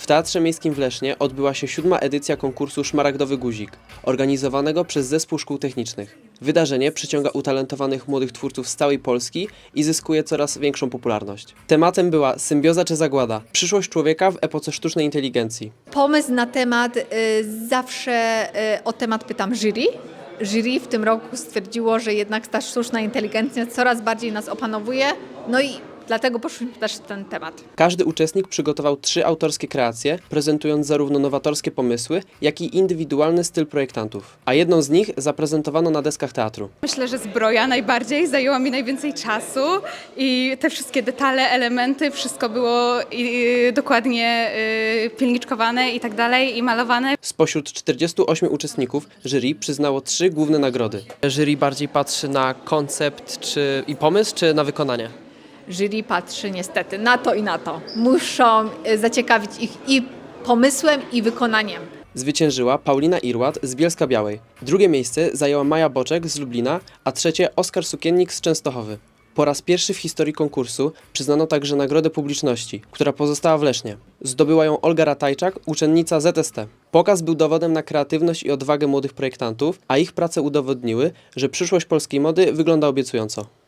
W Teatrze Miejskim w Lesznie odbyła się siódma edycja konkursu Szmaragdowy Guzik, organizowanego przez Zespół Szkół Technicznych. Wydarzenie przyciąga utalentowanych młodych twórców z całej Polski i zyskuje coraz większą popularność. Tematem była symbioza czy zagłada, przyszłość człowieka w epoce sztucznej inteligencji. Pomysł na temat, y, zawsze y, o temat pytam jury. Jury w tym roku stwierdziło, że jednak ta sztuczna inteligencja coraz bardziej nas opanowuje, no i dlatego poszliśmy też w ten temat. Każdy uczestnik przygotował trzy autorskie kreacje, prezentując zarówno nowatorskie pomysły, jak i indywidualny styl projektantów. A jedną z nich zaprezentowano na deskach teatru. Myślę, że zbroja najbardziej zajęła mi najwięcej czasu i te wszystkie detale, elementy, wszystko było i, dokładnie y, pilniczkowane i tak dalej i malowane. Spośród 48 uczestników jury przyznało trzy główne nagrody. Jury bardziej patrzy na koncept czy, i pomysł, czy na wykonanie? Jury patrzy niestety na to i na to. Muszą y, zaciekawić ich i pomysłem, i wykonaniem. Zwyciężyła Paulina Irłat z Bielska Białej. Drugie miejsce zajęła Maja Boczek z Lublina, a trzecie Oskar Sukiennik z Częstochowy. Po raz pierwszy w historii konkursu przyznano także nagrodę publiczności, która pozostała w Lesznie. Zdobyła ją Olga Ratajczak, uczennica ZST. Pokaz był dowodem na kreatywność i odwagę młodych projektantów, a ich prace udowodniły, że przyszłość polskiej mody wygląda obiecująco.